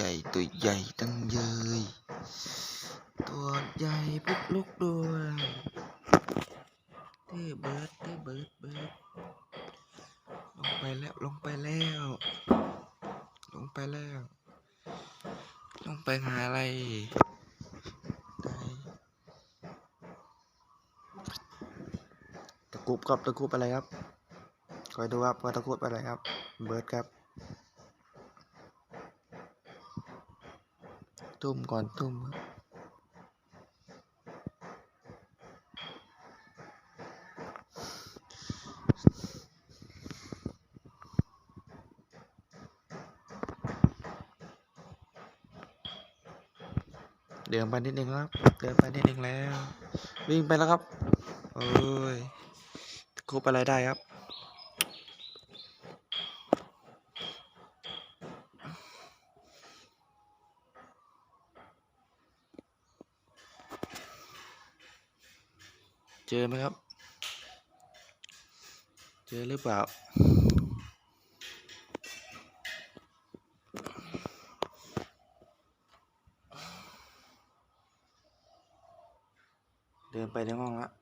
ใหญ่ตัวใหญ่ตั้งเยยตัวใหญ่พุกลุกด้วยเต้เบิร์ดเต้เบิร์ดเบิร์ดลงไปแล้วลงไปแล้ว ลงไปแล้ว ลงไปหาอะไรตะกุบครับตะกุบอะไรครับคอยดูครับว่าตะกุบอะไรครับ เบิร์ดครับ ตุ้มก่อนตุ้มเดินไปนิดนึงครับ เดินไปนิดนึงแล้ว วิ่งไปแล้วครับโอ้ยครบอะไรได้ครับ เจอไหมครับ เจอหรือเปล่า เดินไปในห้องละ